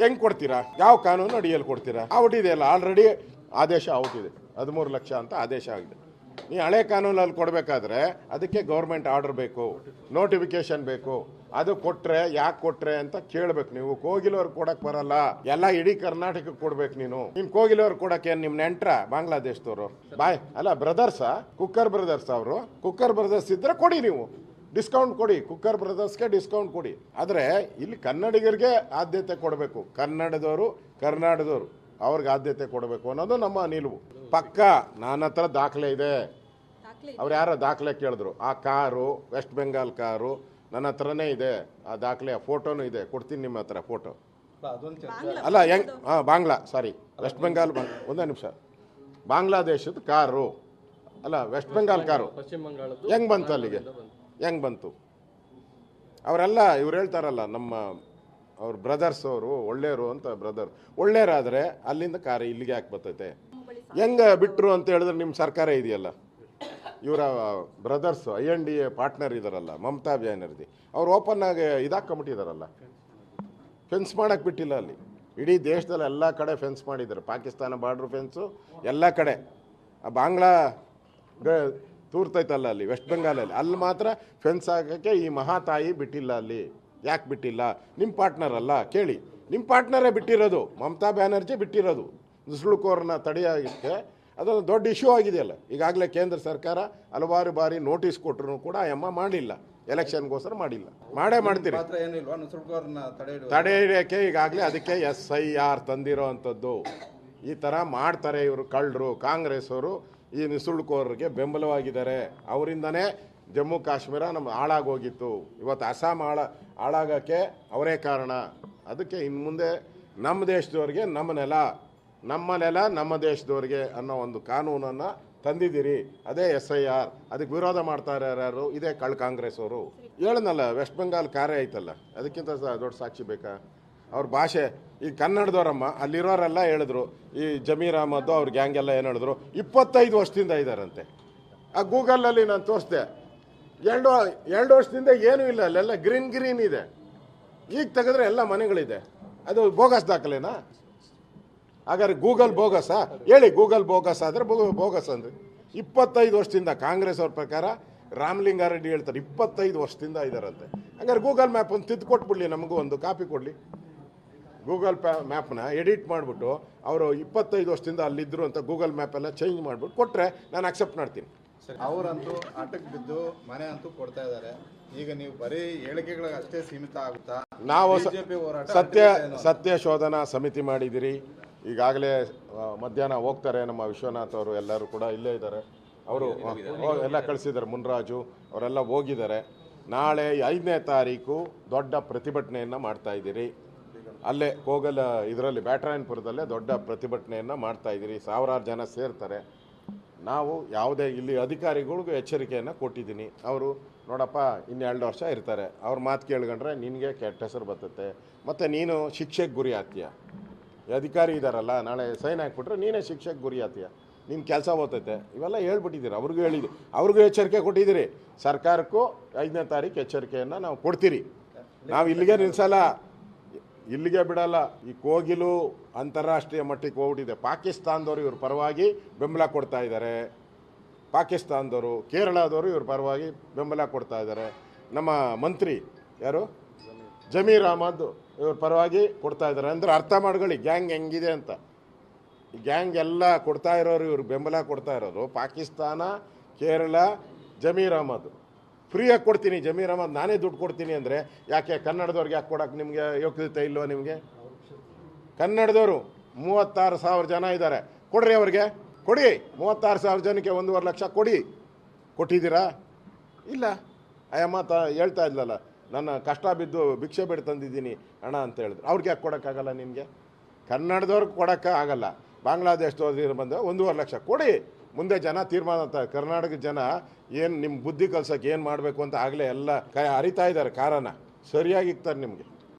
ಹೆಂಗ್ ಕೊಡ್ತೀರಾ? ಯಾವ ಕಾನೂನು ಅಡಿಯಲ್ಲಿ ಕೊಡ್ತೀರಾ? ಔಟ್ ಇದೆಯಲ್ಲ ಆಲ್ರೆಡಿ ಆದೇಶ ಔಟ್ ಇದೆ ಹದಿಮೂರು ಲಕ್ಷ ಅಂತ ಆದೇಶ ಆಗಿದೆ. ನೀ ಹಳೆ ಕಾನೂನಲ್ಲಿ ಕೊಡಬೇಕಾದ್ರೆ ಅದಕ್ಕೆ ಗೌರ್ಮೆಂಟ್ ಆರ್ಡರ್ ಬೇಕು ನೋಟಿಫಿಕೇಶನ್ ಬೇಕು. ಅದು ಕೊಟ್ಟರೆ ಯಾಕೆ ಕೊಟ್ಟರೆ ಅಂತ ಕೇಳ್ಬೇಕು ನೀವು. ಕೋಗಿಲವ್ರು ಕೊಡಕ್ ಬರಲ್ಲ. ಎಲ್ಲ ಇಡೀ ಕರ್ನಾಟಕಕ್ಕೆ ಕೊಡ್ಬೇಕು ನೀನು. ನಿಮ್ ಕೋಗಿಲವ್ರು ಕೊಡಕ್ಕೆ ನಿಮ್ ನೆಂಟ್ರ? ಬಾಂಗ್ಲಾದೇಶದವರು. ಬಾಯ್. ಅಲ್ಲ ಬ್ರದರ್ಸಾ ಕುಕ್ಕರ್ ಬ್ರದರ್ಸ್ ಅವರು. ಕುಕ್ಕರ್ ಬ್ರದರ್ಸ್ ಇದ್ರೆ ಕೊಡಿ ನೀವು. ಡಿಸ್ಕೌಂಟ್ ಕೊಡಿ ಕುಕ್ಕರ್ ಬ್ರದರ್ಸ್ಗೆ ಡಿಸ್ಕೌಂಟ್ ಕೊಡಿ. ಆದರೆ ಇಲ್ಲಿ ಕನ್ನಡಿಗರಿಗೆ ಆದ್ಯತೆ ಕೊಡಬೇಕು. ಕನ್ನಡದವರು ಕರ್ನಾಟಕದವರು ಅವ್ರಿಗೆ ಆದ್ಯತೆ ಕೊಡಬೇಕು ಅನ್ನೋದು ನಮ್ಮ ನಿಲುವು. ಪಕ್ಕ ನನ್ನ ಹತ್ರ ದಾಖಲೆ ಇದೆ. ಅವ್ರು ಯಾರೋ ದಾಖಲೆ ಕೇಳಿದ್ರು. ಆ ಕಾರು ವೆಸ್ಟ್ ಬೆಂಗಾಲ್ ಕಾರು ನನ್ನ ಹತ್ರನೇ ಇದೆ. ಆ ದಾಖಲೆ ಫೋಟೋನು ಇದೆ. ಕೊಡ್ತೀನಿ ನಿಮ್ಮ ಹತ್ರ ಫೋಟೋ. ಅಲ್ಲ ಹೆಂಗ್? ಹಾಂ ಬಾಂಗ್ಲಾ. ಸಾರಿ ವೆಸ್ಟ್ ಬೆಂಗಾಲ್ ಬಾಂಗ್- ಒಂದೇ ನಿಮಿಷ. ಬಾಂಗ್ಲಾದೇಶದ ಕಾರು. ಅಲ್ಲ ವೆಸ್ಟ್ ಬೆಂಗಾಲ್ ಕಾರು. ಪಶ್ಚಿಮ ಬಂಗಾಳದ್ದು. ಹೆಂಗ್ ಬಂತು ಅಲ್ಲಿಗೆ? ಹೆಂಗ್ ಬಂತು? ಅವರೆಲ್ಲ ಇವ್ರು ಹೇಳ್ತಾರಲ್ಲ, ನಮ್ಮ ಅವ್ರ ಬ್ರದರ್ಸ್ ಅವರು ಒಳ್ಳೆಯವರು ಅಂತ ಬ್ರದರ್ ಒಳ್ಳೆಯರಾದರೆ ಅಲ್ಲಿಂದ ಕಾರ್ ಇಲ್ಲಿಗೆ ಯಾಕೆ ಬರ್ತೈತೆ? ಹೆಂಗ ಬಿಟ್ಟರು ಅಂತ ಹೇಳಿದ್ರೆ ನಿಮ್ಮ ಸರ್ಕಾರ ಇದೆಯಲ್ಲ? ಇವರ brothers I N D A partner ಇದ್ದಾರಲ್ಲ ಮಮತಾ ಬ್ಯಾನರ್ಜಿ. ಅವ್ರು ಓಪನ್ ಆಗಿ ಇದಾಕೊಂಬಿಟ್ಟಿದಾರಲ್ಲ ಫೆನ್ಸ್ ಮಾಡಕ್ಕೆ ಬಿಟ್ಟಿಲ್ಲ ಅಲ್ಲಿ. ಇಡೀ ದೇಶದಲ್ಲಿ ಎಲ್ಲ ಕಡೆ ಫೆನ್ಸ್ ಮಾಡಿದ್ದಾರೆ. ಪಾಕಿಸ್ತಾನ ಬಾರ್ಡ್ರ್ ಫೆನ್ಸು ಎಲ್ಲ ಕಡೆ. ಆ ಬಾಂಗ್ಲಾ ತೂರ್ತೈತಲ್ಲ ಅಲ್ಲಿ ವೆಸ್ಟ್ ಬೆಂಗಾಲಲ್ಲಿ ಅಲ್ಲಿ ಮಾತ್ರ ಫೆನ್ಸ್ ಆಗೋಕ್ಕೆ ಈ ಮಹಾತಾಯಿ ಬಿಟ್ಟಿಲ್ಲ ಅಲ್ಲಿ. ಯಾಕೆ ಬಿಟ್ಟಿಲ್ಲ? ನಿಮ್ಮ ಪಾರ್ಟ್ನರ್ ಅಲ್ಲ ಕೇಳಿ. ನಿಮ್ಮ ಪಾರ್ಟ್ನರೇ ಬಿಟ್ಟಿರೋದು ಮಮತಾ ಬ್ಯಾನರ್ಜಿ ಬಿಟ್ಟಿರೋದು. ನುಸುಳುಕೋರನ್ನ ತಡೆಯೋಕ್ಕೆ ಅದೊಂದು ದೊಡ್ಡ ಇಶ್ಯೂ ಆಗಿದೆಯಲ್ಲ. ಈಗಾಗಲೇ ಕೇಂದ್ರ ಸರ್ಕಾರ ಹಲವಾರು ಬಾರಿ ನೋಟಿಸ್ ಕೊಟ್ಟರು ಕೂಡ ಎಮ್ಮ ಮಾಡಿಲ್ಲ. ಎಲೆಕ್ಷನ್ಗೋಸ್ಕರ ಮಾಡಿಲ್ಲ. ಮಾಡೇ ಮಾಡ್ತೀರಿ. ತಡೆ ಹಿಡಿಯುವ ತಡೆ ಹಿಡಿಯೋಕ್ಕೆ ಈಗಾಗಲೇ ಅದಕ್ಕೆ ಎಸ್ ಐ ಆರ್ ತಂದಿರೋ ಅಂಥದ್ದು ಈ ಥರ ಮಾಡ್ತಾರೆ ಇವರು ಕಳ್ಳರು ಕಾಂಗ್ರೆಸ್ ಅವರು ಈ ನಿಸುಳುಕೋರರಿಗೆ ಬೆಂಬಲವಾಗಿದ್ದಾರೆ. ಅವರಿಂದನೇ ಜಮ್ಮು ಕಾಶ್ಮೀರ ನಮ್ಮ ಹಾಳಾಗೋಗಿತ್ತು. ಇವತ್ತು ಅಸ್ಸಾಂ ಹಾಳ, ಹಾಳಾಗೋಕ್ಕೆ ಅವರೇ ಕಾರಣ. ಅದಕ್ಕೆ ಇನ್ನು ಮುಂದೆ ನಮ್ಮ ದೇಶದವ್ರಿಗೆ ನಮ್ಮ ನೆಲ ನಮ್ಮ ನೆಲ ನಮ್ಮ ದೇಶದವ್ರಿಗೆ ಅನ್ನೋ ಒಂದು ಕಾನೂನನ್ನು ತಂದಿದ್ದೀರಿ. ಅದೇ ಎಸ್ ಐ ಆರ್ ಅದಕ್ಕೆ ವಿರೋಧ ಮಾಡ್ತಾರೆ ಯಾರು ಇದೇ ಕಳ್ ಕಾಂಗ್ರೆಸ್ ಅವರು. ಹೇಳನಲ್ಲ ವೆಸ್ಟ್ ಬೆಂಗಾಲ್ ಕಾರ್ಯ ಐತಲ್ಲ, ಅದಕ್ಕಿಂತ ದೊಡ್ಡ ಸಾಕ್ಷಿ ಬೇಕಾ? ಅವ್ರ ಭಾಷೆ, ಈ ಕನ್ನಡದವರಮ್ಮ, ಅಲ್ಲಿರೋರೆಲ್ಲ ಹೇಳಿದ್ರು, ಈ ಜಮೀರ್ ಅಹಮದ್ದು ಅವ್ರ ಗ್ಯಾಂಗ್ ಎಲ್ಲ ಏನು ಹೇಳಿದ್ರು, ಇಪ್ಪತ್ತೈದು ವರ್ಷದಿಂದ ಇದ್ದಾರಂತೆ ಆ ಗೂಗಲಲ್ಲಿ ನಾನು ತೋರಿಸ್ದೆ, ಎರಡು ಎರಡು ವರ್ಷದಿಂದ ಏನೂ ಇಲ್ಲ, ಅಲ್ಲೆಲ್ಲ ಗ್ರೀನ್ ಗ್ರೀನ್ ಇದೆ. ಈಗ ತೆಗೆದ್ರೆ ಎಲ್ಲ ಮನೆಗಳಿದೆ. ಅದು ಬೋಗಸ್ ದಾಖಲೆನಾ? ಹಾಗಾದ್ರೆ ಗೂಗಲ್ ಬೋಗಸಾ ಹೇಳಿ, ಗೂಗಲ್ ಬೋಗಸ್ ಆದರೆ ಬೋಗಸ್ ಅಂದ್ರೆ. ಇಪ್ಪತ್ತೈದು ವರ್ಷದಿಂದ ಕಾಂಗ್ರೆಸ್ ಅವ್ರ ಪ್ರಕಾರ ರಾಮಲಿಂಗಾರೆಡ್ಡಿ ಹೇಳ್ತಾರೆ, ಇಪ್ಪತ್ತೈದು ವರ್ಷದಿಂದ ಇದ್ದಾರಂತೆ ಹಂಗಾರೆ ಗೂಗಲ್ ಮ್ಯಾಪ್ ಒಂದು ತಿದ್ದು ಕೊಟ್ಬಿಡ್ಲಿ ನಮಗೂ ಒಂದು ಕಾಪಿ ಕೊಡಲಿ. ಗೂಗಲ್ ಪ್ಯಾ ಮ್ಯಾಪ್ನ ಎಡಿಟ್ ಮಾಡಿಬಿಟ್ಟು ಅವರು ಇಪ್ಪತ್ತೈದು ವರ್ಷದಿಂದ ಅಲ್ಲಿದ್ದರು ಅಂತ ಗೂಗಲ್ ಮ್ಯಾಪ್ ಎಲ್ಲ ಚೇಂಜ್ ಮಾಡಿಬಿಟ್ಟು ಕೊಟ್ಟರೆ ನಾನು ಅಕ್ಸೆಪ್ಟ್ ಮಾಡ್ತೀನಿ. ಅವರಂತೂ ಆಟಕ್ಕೆ ಬಿದ್ದು ಮನೆ ಅಂತೂ ಕೊಡ್ತಾ ಇದ್ದಾರೆ. ಈಗ ನೀವು ಬರೀ ಹೇಳಿಕೆಗಳಿಗೆ ಅಷ್ಟೇ ಸೀಮಿತ ಆಗುತ್ತಾ? ನಾವು ಸತ್ಯ ಸತ್ಯ ಶೋಧನಾ ಸಮಿತಿ ಮಾಡಿದಿರಿ. ಈಗಾಗಲೇ ಮಧ್ಯಾಹ್ನ ಹೋಗ್ತಾರೆ ನಮ್ಮ ವಿಶ್ವನಾಥ್ ಅವರು ಎಲ್ಲರೂ ಕೂಡ ಇಲ್ಲೇ ಇದ್ದಾರೆ. ಅವರು ಎಲ್ಲ ಕಳಿಸಿದ್ದಾರೆ ಮುನ್ರಾಜು ಅವರೆಲ್ಲ ಹೋಗಿದ್ದಾರೆ. ನಾಳೆ ಐದನೇ ತಾರೀಕು ದೊಡ್ಡ ಪ್ರತಿಭಟನೆಯನ್ನು ಮಾಡ್ತಾ ಇದ್ದೀರಿ. ಅಲ್ಲೇ ಕೋಗಲ ಇದರಲ್ಲಿ ಬ್ಯಾಟರಾಯನ್ಪುರದಲ್ಲೇ ದೊಡ್ಡ ಪ್ರತಿಭಟನೆಯನ್ನು ಮಾಡ್ತಾ ಇದ್ದೀರಿ. ಸಾವಿರಾರು ಜನ ಸೇರ್ತಾರೆ. ನಾವು ಯಾವುದೇ ಇಲ್ಲಿ ಅಧಿಕಾರಿಗಳಿಗೂ ಎಚ್ಚರಿಕೆಯನ್ನು ಕೊಟ್ಟಿದ್ದೀನಿ. ಅವರು, ನೋಡಪ್ಪ ಇನ್ನೆರಡು ವರ್ಷ ಇರ್ತಾರೆ. ಅವ್ರ ಮಾತು ಕೇಳ್ಕೊಂಡ್ರೆ ನಿನಗೆ ಕೆಟ್ಟ ಹೆಸರು ಬರ್ತತೆ. ಮತ್ತು ನೀನು ಶಿಕ್ಷೆಗೆ ಗುರಿ ಆಗ್ತೀಯ. ಈ ಅಧಿಕಾರಿ ಇದ್ದಾರಲ್ಲ ನಾಳೆ ಸೈನ್ ಹಾಕ್ಬಿಟ್ರೆ ನೀನೇ ಶಿಕ್ಷೆಗೆ ಗುರಿ ಆಗ್ತೀಯ. ನಿನ್ನ ಕೆಲಸ ಓದ್ತೈತೆ ಇವೆಲ್ಲ ಹೇಳ್ಬಿಟ್ಟಿದ್ದೀರಿ. ಅವ್ರಿಗೂ ಹೇಳಿದ್ದು ಅವ್ರಿಗೂ ಎಚ್ಚರಿಕೆ ಕೊಟ್ಟಿದ್ದೀರಿ. ಸರ್ಕಾರಕ್ಕೂ ಐದನೇ ತಾರೀಕು ಎಚ್ಚರಿಕೆಯನ್ನು ನಾವು ಕೊಡ್ತೀರಿ. ನಾವು ಇಲ್ಲಿಗೆ ನಿಲ್ಸಲ್ಲ. ಇಲ್ಲಿಗೆ ಬಿಡಲ್ಲ, ಈ ಕೋಗಿಲು ಅಂತಾರಾಷ್ಟ್ರೀಯ ಮಟ್ಟಕ್ಕೆ ಹೋಗ್ಬಿಟ್ಟಿದೆ. ಪಾಕಿಸ್ತಾನದವರು ಇವ್ರ ಪರವಾಗಿ ಬೆಂಬಲ ಕೊಡ್ತಾ ಇದ್ದಾರೆ. ಪಾಕಿಸ್ತಾನದವರು, ಕೇರಳದವರು ಇವ್ರ ಪರವಾಗಿ ಬೆಂಬಲ ಕೊಡ್ತಾ ಇದ್ದಾರೆ. ನಮ್ಮ ಮಂತ್ರಿ ಯಾರು? ಜಮೀರ್ ಅಹಮದ್ ಇವ್ರ ಪರವಾಗಿ ಕೊಡ್ತಾ ಇದ್ದಾರೆ. ಅಂದ್ರೆ ಅರ್ಥ ಮಾಡ್ಕೊಳ್ಳಿ ಗ್ಯಾಂಗ್ ಹೆಂಗಿದೆ ಅಂತ. ಗ್ಯಾಂಗ್ ಎಲ್ಲ ಕೊಡ್ತಾ ಇರೋರು ಇವ್ರು ಬೆಂಬಲ ಕೊಡ್ತಾ ಇರೋರು ಪಾಕಿಸ್ತಾನ, ಕೇರಳ, ಜಮೀರ್ ಅಹಮದ್. ಫ್ರೀಯಾಗಿ ಕೊಡ್ತೀನಿ, ಜಮೀರ್ ಅಹಮದ್ ನಾನೇ ದುಡ್ಡು ಕೊಡ್ತೀನಿ ಅಂದರೆ ಯಾಕೆ ಕನ್ನಡದವ್ರಿಗೆ ಯಾಕೆ ಕೊಡೋಕೆ ನಿಮಗೆ ಯೋಗ್ಯತೆ ಇಲ್ವಾ ನಿಮಗೆ? ಕನ್ನಡದವರು ಮೂವತ್ತಾರು ಸಾವಿರ ಜನ ಇದ್ದಾರೆ. ಕೊಡ್ರಿ ಅವ್ರಿಗೆ. ಕೊಡಿ, ಮೂವತ್ತಾರು ಸಾವಿರ ಜನಕ್ಕೆ ಒಂದೂವರೆ ಲಕ್ಷ ಕೊಡಿ. ಕೊಟ್ಟಿದ್ದೀರಾ? ಇಲ್ಲ. ಅಯ್ಯಮ್ಮ ತ ಹೇಳ್ತಾ ಇದ್ಲಲ್ಲ, ನನ್ನ ಕಷ್ಟ ಬಿದ್ದು ಭಿಕ್ಷೆ ಬೇಡ ತಂದಿದ್ದೀನಿ ಹಣ ಅಂತ ಹೇಳಿದ್ರು. ಅವ್ರಿಗೆ ಯಾಕೆ ಕೊಡೋಕ್ಕಾಗಲ್ಲ ನಿಮಗೆ? ಕನ್ನಡದವ್ರಿಗೆ ಕೊಡೋಕ್ಕೆ ಆಗಲ್ಲ. ಬಾಂಗ್ಲಾದೇಶದವ್ರು ಬಂದು ಒಂದೂವರೆ ಲಕ್ಷ ಕೊಡಿ. ಮುಂದೆ ಜನ ತೀರ್ಮಾನ ಅಂತ ಕರ್ನಾಟಕದ ಜನ ಏನು ನಿಮ್ಮ ಬುದ್ಧಿ ಕಲ್ಸೋಕೆ ಏನು ಮಾಡಬೇಕು ಅಂತ ಆಗಲೇ ಎಲ್ಲ ಕೈ ಹರಿತಾ ಇದ್ದಾರೆ ಕಾರಣ. ಸರಿಯಾಗಿ ಇಕ್ತಾರೆ ನಿಮಗೆ.